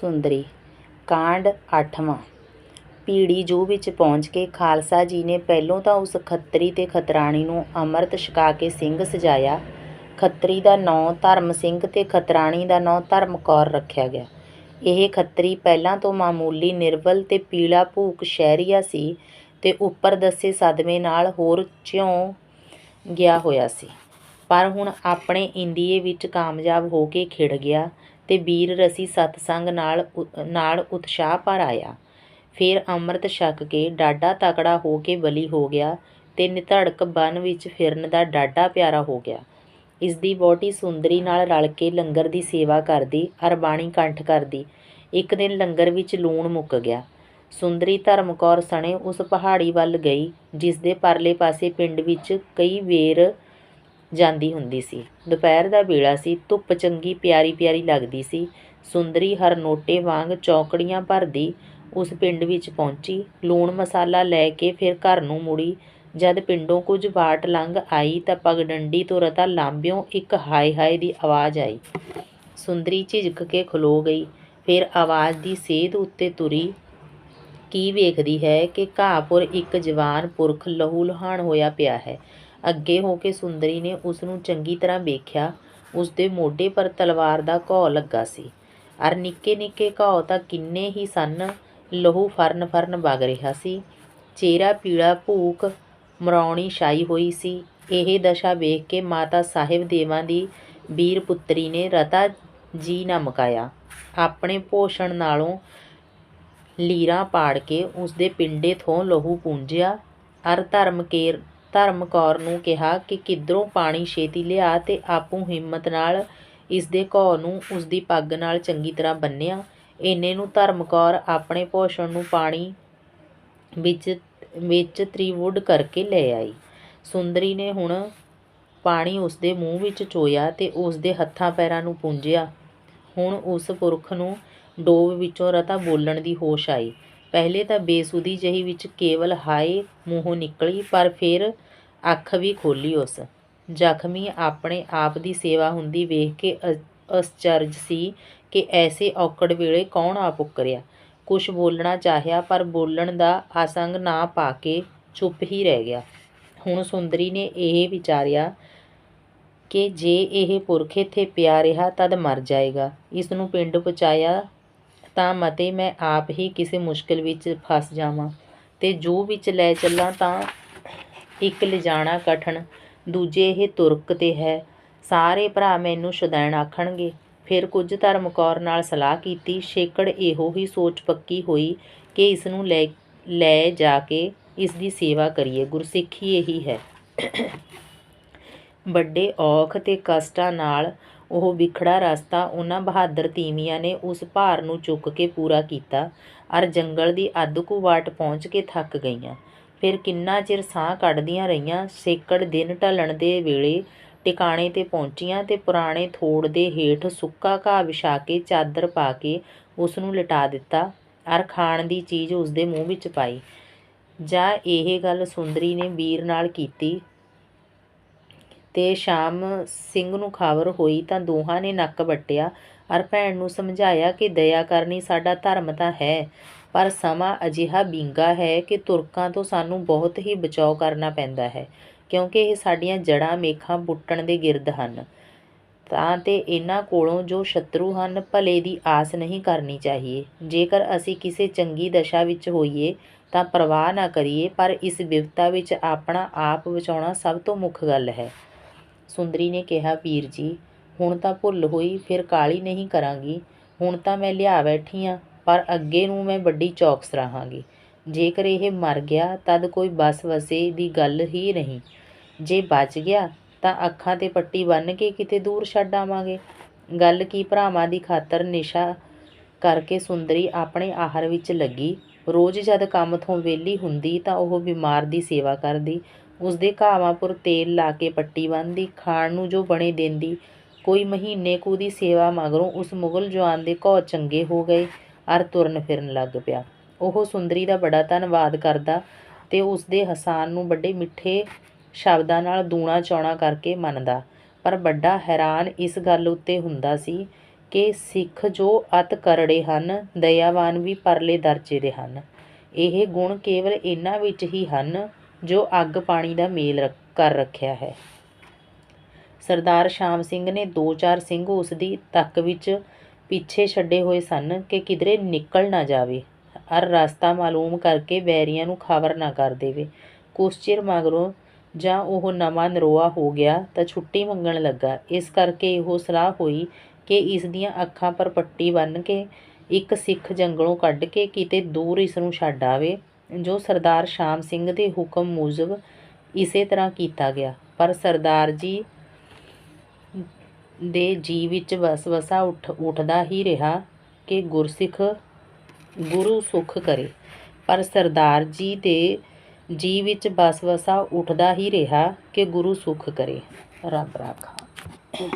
ਸੁੰਦਰੀ, ਕਾਂਡ ਅੱਠਵਾਂ ਪੀੜੀ ਜੂ ਵਿੱਚ ਪਹੁੰਚ ਕੇ ਖਾਲਸਾ ਜੀ ਨੇ ਪਹਿਲੋਂ ਤਾਂ ਉਸ ਖੱਤਰੀ ਤੇ ਖਤਰਾਣੀ ਨੂੰ ਅੰਮ੍ਰਿਤ ਛਕਾ ਕੇ ਸਿੰਘ ਸਜਾਇਆ। ਖੱਤਰੀ ਦਾ ਨਾਂ ਧਰਮ ਸਿੰਘ ਤੇ ਖਤਰਾਣੀ ਦਾ ਨਾਂ ਧਰਮ ਕੌਰ ਰੱਖਿਆ ਗਿਆ। ਇਹ ਖੱਤਰੀ ਪਹਿਲਾਂ ਤੋਂ ਮਾਮੂਲੀ ਨਿਰਬਲ ਤੇ ਪੀਲਾ ਭੂਕ ਸ਼ਹਿਰੀਆ ਸੀ ਤੇ ਉੱਪਰ ਦੱਸੇ ਸਦਮੇ ਨਾਲ ਹੋਰ ਚਿਉਂ ਗਿਆ ਹੋਇਆ ਸੀ। ਪਰ ਹੁਣ ਆਪਣੇ ਇੰਡੀਏ ਵਿੱਚ ਕਾਮਯਾਬ ਹੋ ਕੇ ਖਿੜ ਗਿਆ ਤੇ ਬੀਰ ਰਸੀ ਸਤਸੰਗ ਨਾਲ ਨਾਲ ਉਤਸ਼ਾਹ ਭਰ ਆਇਆ। ਫਿਰ ਅੰਮ੍ਰਿਤ ਛਕ ਕੇ ਡਾਢਾ ਤਕੜਾ ਹੋ ਕੇ ਬਲੀ ਹੋ ਗਿਆ ਤੇ ਨਿਧੜਕ ਬਨ ਵਿੱਚ ਫਿਰਨ ਦਾ ਡਾਢਾ ਪਿਆਰਾ ਹੋ ਗਿਆ। ਇਸਦੀ ਵਹੁਟੀ ਸੁੰਦਰੀ ਨਾਲ ਰਲ ਕੇ ਲੰਗਰ ਦੀ ਸੇਵਾ ਕਰਦੀ ਅਰ ਬਾਣੀ ਕੰਠ ਕਰਦੀ। ਇੱਕ ਦਿਨ ਲੰਗਰ ਵਿੱਚ ਲੂਣ ਮੁੱਕ ਗਿਆ। ਸੁੰਦਰੀ ਧਰਮ ਕੌਰ ਸਣੇ ਉਸ ਪਹਾੜੀ ਵੱਲ ਗਈ, ਜਿਸਦੇ ਪਰਲੇ ਪਾਸੇ ਪਿੰਡ ਵਿੱਚ ਕਈ ਵੇਰ ਜਾਂਦੀ ਹੁੰਦੀ ਸੀ। ਦੁਪਹਿਰ ਦਾ ਵੇਲਾ ਸੀ। ਧੁੱਪ ਚੰਗੀ ਪਿਆਰੀ ਪਿਆਰੀ ਲੱਗਦੀ ਸੀ। ਸੁੰਦਰੀ ਹਰਨੋਟੇ ਵਾਂਗ ਚੌਂਕੜੀਆਂ ਭਰਦੀ ਉਸ ਪਿੰਡ ਵਿੱਚ ਪਹੁੰਚੀ। ਲੂਣ ਮਸਾਲਾ ਲੈ ਕੇ ਫਿਰ ਘਰ ਨੂੰ ਮੁੜੀ। ਜਦ ਪਿੰਡੋਂ ਕੁਝ ਵਾਟ ਲੰਘ ਆਈ ਤਾਂ ਪਗਡੰਡੀ ਤੋਂ ਰਤਾ ਲਾਂਬਿਓਂ ਇੱਕ ਹਾਏ ਹਾਏ ਦੀ ਆਵਾਜ਼ ਆਈ। ਸੁੰਦਰੀ ਝਿਜਕ ਕੇ ਖਲੋ ਗਈ। ਫਿਰ ਆਵਾਜ਼ ਦੀ ਸੇਧ ਉੱਤੇ ਤੁਰੀ। ਕੀ ਵੇਖਦੀ ਹੈ ਕਿ ਘਾਹਪੁਰ ਇੱਕ ਜਵਾਨ ਪੁਰਖ ਲਹੂ ਲੁਹਾਣ ਹੋਇਆ ਪਿਆ ਹੈ। ਅੱਗੇ ਹੋ ਕੇ ਸੁੰਦਰੀ ਨੇ ਉਸਨੂੰ ਚੰਗੀ ਤਰ੍ਹਾਂ ਵੇਖਿਆ। ਉਸਦੇ ਮੋਢੇ ਪਰ ਤਲਵਾਰ ਦਾ ਘਾਉ ਲੱਗਾ ਸੀ। ਅਰ ਨਿੱਕੇ ਨਿੱਕੇ ਘਾਉ ਤਾਂ ਕਿੰਨੇ ਹੀ ਸਨ। ਲਹੂ ਫਰਨ ਫਰਨ ਵਗ ਰਿਹਾ ਸੀ। ਚਿਹਰਾ ਪੀਲਾ ਭੂਕ ਮਰਾਉਣੀ ਛਾਈ ਹੋਈ ਸੀ। ਇਹ ਦਸ਼ਾ ਵੇਖ ਕੇ ਮਾਤਾ ਸਾਹਿਬ ਦੇਵਾਂ ਦੀ ਵੀਰ ਪੁੱਤਰੀ ਨੇ ਰਤਾ ਜੀ ਨਾ ਮੁਕਾਇਆ। ਆਪਣੇ ਭੂਸ਼ਣ ਨਾਲੋਂ ਲੀਰਾਂ ਪਾੜ ਕੇ ਉਸਦੇ ਪਿੰਡੇ ਥੋਂ ਲਹੂ ਪੂੰਝਿਆ ਅਰ ਧਰਮ ਕੇਰ ਧਰਮ ਕੌਰ ਨੂੰ ਕਿਹਾ ਕਿ ਕਿੱਧਰੋਂ ਪਾਣੀ ਛੇਤੀ ਲਿਆ ਤੇ ਆਪੂ ਹਿੰਮਤ ਨਾਲ ਇਸਦੇ ਘਾਉ ਨੂੰ ਉਸਦੀ ਪੱਗ ਨਾਲ ਚੰਗੀ ਤਰ੍ਹਾਂ ਬੰਨਿਆ ਏਨੇ ਨੂੰ ਧਰਮ ਕੌਰ ਆਪਣੇ ਭੋਸ਼ਣ ਨੂੰ ਪਾਣੀ ਵਿੱਚ ਵਿੱਚ ਤ੍ਰਿਵੁੱਡ ਕਰਕੇ ਲੈ ਆਈ। ਸੁੰਦਰੀ ਨੇ ਹੁਣ ਪਾਣੀ ਉਸਦੇ ਮੂੰਹ ਵਿੱਚ ਚੋਇਆ ਤੇ ਉਸਦੇ ਹੱਥਾਂ ਪੈਰਾਂ ਨੂੰ ਪੂੰਝਿਆ। ਹੁਣ ਉਸ ਪੁਰਖ ਨੂੰ ਡੋਬ ਵਿੱਚੋਂ ਰਤਾ ਬੋਲਣ ਦੀ ਹੋਸ਼ ਆਈ। ਪਹਿਲੇ ਤਾਂ ਬੇਸੁਦੀ ਜਿਹੀ ਵਿੱਚ ਕੇਵਲ ਹਾਏ ਮੂੰਹੋਂ ਨਿਕਲੀ, ਪਰ ਫਿਰ ਅੱਖ ਵੀ ਖੋਲੀ ਉਸ। ਜ਼ਖ਼ਮੀ ਆਪਣੇ ਆਪ ਦੀ ਸੇਵਾ ਹੁੰਦੀ ਵੇਖ ਕੇ ਅਸਚਰਜ ਸੀ ਕਿ ਐਸੇ ਔਕੜ ਵੇਲੇ ਕੌਣ ਆ ਪੁੱਕਰਿਆ। ਕੁਛ ਬੋਲਣਾ ਚਾਹਿਆ ਪਰ ਬੋਲਣ ਦਾ ਆਸੰਗ ਨਾ ਪਾ ਕੇ ਚੁੱਪ ਹੀ ਰਹਿ ਗਿਆ। ਹੁਣ ਸੁੰਦਰੀ ਨੇ ਇਹ ਵਿਚਾਰਿਆ ਕਿ ਜੇ ਇਹ ਪੁਰਖ ਇੱਥੇ ਪਿਆ ਰਿਹਾ ਤਦ ਮਰ ਜਾਏਗਾ। ਇਸਨੂੰ ਪਿੰਡ ਪਹੁੰਚਾਇਆ ਤਾਂ ਮਤੇ ਮੈਂ ਆਪ ਹੀ ਕਿਸੇ ਮੁਸ਼ਕਲ ਵਿੱਚ ਫਸ ਜਾਵਾਂ ਤੇ ਜੂ ਵਿੱਚ ਲੈ ਚੱਲਾਂ ਤਾਂ ਇੱਕ ਲਿਜਾਣਾ ਕਠਨ, ਦੂਜੇ ਇਹ ਤੁਰਕ ਤੇ ਹੈ। ਸਾਰੇ ਭਰਾ ਮੈਨੂੰ ਸ਼ੁਦੈਣ ਆਖਣਗੇ। ਫਿਰ ਕੁਝ ਧਰਮ ਕੌਰ ਨਾਲ ਸਲਾਹ ਕੀਤੀ। ਸ਼ੇਕੜ ਇਹੋ ਹੀ ਸੋਚ ਪੱਕੀ ਹੋਈ ਕਿ ਇਸਨੂੰ ਲੈ ਲੈ ਜਾ ਕੇ ਇਸਦੀ ਸੇਵਾ ਕਰੀਏ। ਗੁਰਸਿੱਖੀ ਇਹੀ ਹੈ। ਵੱਡੇ ਔਖ ਤੇ ਕਸ਼ਟਾਂ ਨਾਲ ਉਹ ਵਿਖੜਾ ਰਸਤਾ ਉਹਨਾਂ ਬਹਾਦਰ ਤੀਵੀਆਂ ਨੇ ਉਸ ਭਾਰ ਨੂੰ ਚੁੱਕ ਕੇ ਪੂਰਾ ਕੀਤਾ ਅਰ ਜੰਗਲ ਦੀ ਅੱਧ ਕੁ ਵਾਟ ਪਹੁੰਚ ਕੇ ਥੱਕ ਗਈਆਂ। ਫਿਰ ਕਿੰਨਾ ਚਿਰ ਸਾਹ ਕੱਢਦੀਆਂ ਰਹੀਆਂ। ਸੇਕੜ ਦਿਨ ਢਲਣ ਦੇ ਵੇਲੇ ਟਿਕਾਣੇ ਤੇ ਪਹੁੰਚੀਆਂ ਤੇ ਪੁਰਾਣੇ ਥੋੜ ਦੇ ਹੇਠ ਸੁੱਕਾ ਘਾਹ ਵਿਛਾ ਕੇ ਚਾਦਰ ਪਾ ਕੇ ਉਸਨੂੰ ਲਿਟਾ ਦਿੱਤਾ ਅਰ ਖਾਣ ਦੀ ਚੀਜ਼ ਉਸਦੇ ਮੂੰਹ ਵਿੱਚ ਪਾਈ। ਜਾਂ ਇਹ ਗੱਲ ਸੁੰਦਰੀ ਨੇ ਵੀਰ ਨਾਲ ਕੀਤੀ ਤੇ ਸ਼ਾਮ ਸਿੰਘ ਨੂੰ ਖ਼ਬਰ ਹੋਈ ਤਾਂ ਦੋਹਾਂ ਨੇ ਨੱਕ ਵੱਟਿਆ ਅਰ ਭੈਣ ਨੂੰ ਸਮਝਾਇਆ ਕਿ ਦਇਆ ਕਰਨੀ ਸਾਡਾ ਧਰਮ ਤਾਂ ਹੈ ਪਰ ਸਮਾਂ ਅਜਿਹਾ ਬੀਂਗਾ ਹੈ ਕਿ ਤੁਰਕਾਂ ਤੋਂ ਸਾਨੂੰ ਬਹੁਤ ਹੀ ਬਚਾਉ ਕਰਨਾ ਪੈਂਦਾ ਹੈ, ਕਿਉਂਕਿ ਇਹ ਸਾਡੀਆਂ ਜੜ੍ਹਾਂ ਮੇਖਾਂ ਪੁੱਟਣ ਦੇ ਗਿਰਦ ਹਨ ਤਾਂ ਤੇ ਇਹਨਾਂ ਕੋਲੋਂ ਜੋ ਸ਼ਤਰੂ ਹਨ, ਭਲੇ ਦੀ ਆਸ ਨਹੀਂ ਕਰਨੀ ਚਾਹੀਏ। ਜੇਕਰ ਅਸੀਂ ਕਿਸੇ ਚੰਗੀ ਦਸ਼ਾ ਵਿੱਚ ਹੋਈਏ, ਤਾਂ ਪਰਵਾਹ ਨਾ ਕਰੀਏ, ਪਰ ਇਸ ਵਿਵਤਾ ਵਿੱਚ ਆਪਣਾ ਆਪ ਬਚਾਉਣਾ ਸਭ ਤੋਂ ਮੁੱਖ ਗੱਲ ਹੈ। ਸੁੰਦਰੀ ਨੇ ਕਿਹਾ, ਵੀਰ ਜੀ, ਹੁਣ ਤਾਂ ਭੁੱਲ ਹੋਈ, ਫਿਰ ਕਾਹਲੀ ਨਹੀਂ ਕਰਾਂਗੀ। ਹੁਣ ਤਾਂ ਮੈਂ ਲਿਆ ਬੈਠੀ ਆਂ ਪਰ ਅੱਗੇ ਨੂੰ ਮੈਂ ਵੱਡੀ ਚੌਕਸ ਰਹਾਂਗੀ। ਜੇਕਰ ਇਹ ਮਰ ਗਿਆ, ਤਦ ਕੋਈ ਬਸ ਵਸੇ ਦੀ ਗੱਲ ਹੀ ਨਹੀਂ। ਜੇ ਬਚ ਗਿਆ, ਤਾਂ ਅੱਖਾਂ ਤੇ ਪੱਟੀ ਬੰਨ੍ਹ ਕੇ ਕਿਤੇ ਦੂਰ ਛੱਡ ਆਵਾਂਗੇ। ਗੱਲ ਕੀ ਭਰਾਵਾਂ ਦੀ ਖਾਤਰ ਨਿਸ਼ਾ ਕਰਕੇ ਸੁੰਦਰੀ ਆਪਣੇ ਆਹਰ ਵਿੱਚ ਲੱਗੀ। ਰੋਜ਼ ਜਦ ਕੰਮ ਤੋਂ ਵਿਹਲੀ ਹੁੰਦੀ, ਤਾਂ ਉਹ ਬਿਮਾਰ ਦੀ ਸੇਵਾ ਕਰਦੀ। ਉਸਦੇ ਘਾਵਾਂ ਪੁਰ ਤੇਲ ਲਾ ਕੇ ਪੱਟੀ ਬੰਨ੍ਹਦੀ। ਖਾਣ ਨੂੰ ਜੋ ਬਣੇ ਦਿੰਦੀ, ਕੋਈ ਮਹੀਨੇ ਕੁ ਦੀ ਸੇਵਾ ਮਗਰੋਂ ਉਸ ਮੁਗ਼ਲ ਜਵਾਨ ਦੇ ਘਾਉ ਚੰਗੇ ਹੋ ਗਏ ਅਰ ਤੁਰਨ ਫਿਰਨ ਲੱਗ ਪਿਆ। ਉਹ ਸੁੰਦਰੀ ਦਾ ਬੜਾ ਧੰਨਵਾਦ ਕਰਦਾ ਤੇ ਉਸਦੇ ਹਸਾਨ ਨੂੰ ਬੜੇ ਮਿੱਠੇ ਸ਼ਬਦਾਂ ਨਾਲ ਦੂਣਾ ਚੌਣਾ ਕਰਕੇ ਮੰਨਦਾ। ਪਰ ਬੜਾ ਹੈਰਾਨ ਇਸ ਗੱਲ ਉੱਤੇ ਹੁੰਦਾ ਸੀ ਕਿ ਸਿੱਖ ਜੋ ਅਤ ਕਰੜੇ ਹਨ, ਦਇਆਵਾਨ ਵੀ ਪਰਲੇ ਦਰਜੇ ਦੇ ਹਨ। ਇਹ ਗੁਣ ਕੇਵਲ ਇਹਨਾਂ ਵਿੱਚ ਹੀ ਹਨ ਜੋ ਅੱਗ ਪਾਣੀ ਦਾ ਮੇਲ ਰੱਖ- ਕਰ ਰੱਖਿਆ ਹੈ। ਸਰਦਾਰ ਸ਼ਾਮ ਸਿੰਘ ਨੇ ਦੋ ਚਾਰ ਸਿੰਘ ਉਸ ਦੀ ਤੱਕ ਵਿੱਚ ਪਿੱਛੇ ਛੱਡੇ ਹੋਏ ਸਨ ਕਿ ਕਿਧਰੇ ਨਿਕਲ ਨਾ ਜਾਵੇ। ਅਰ ਰਸਤਾ ਮਾਲੂਮ ਕਰਕੇ ਵੈਰੀਆਂ ਨੂੰ ਖਬਰ ਨਾ ਕਰ ਦੇਵੇ। ਕੁਛ ਚਿਰ ਮਗਰੋਂ ਜਾਂ ਉਹ ਨਵਾਂ ਨਰੋਆ ਹੋ ਗਿਆ ਤਾਂ ਛੁੱਟੀ ਮੰਗਣ ਲੱਗਾ। ਇਸ ਕਰਕੇ ਇਹੋ ਸਲਾਹ ਹੋਈ ਕਿ ਇਸ ਦੀਆਂ ਅੱਖਾਂ ਪਰ ਪੱਟੀ ਬੰਨ੍ਹ ਕੇ ਇੱਕ ਸਿੱਖ ਜੰਗਲੋਂ ਕੱਢ ਕੇ ਕਿਤੇ ਦੂਰ ਇਸ ਨੂੰ ਛੱਡ ਆਵੇ, ਜੋ ਸਰਦਾਰ ਸ਼ਾਮ ਸਿੰਘ ਦੇ ਹੁਕਮ ਮੁਜਬ ਇਸੇ ਤਰ੍ਹਾਂ ਕੀਤਾ ਗਿਆ। ਪਰ ਸਰਦਾਰ ਜੀ ਦੇ ਜੀ ਵਿੱਚ ਵਸਵਸਾ ਉੱਠ, ਉੱਠਦਾ ਹੀ ਰਿਹਾ ਕਿ ਗੁਰਸਿੱਖ ਗੁਰੂ ਸੁਖ ਕਰੇ। ਪਰ ਸਰਦਾਰ ਜੀ ਦੇ ਜੀ ਵਿੱਚ ਵਸਵਸਾ ਉੱਠਦਾ ਹੀ ਰਿਹਾ ਕਿ ਗੁਰੂ ਸੁਖ ਕਰੇ। ਰੱਬ ਰਾਖਾ।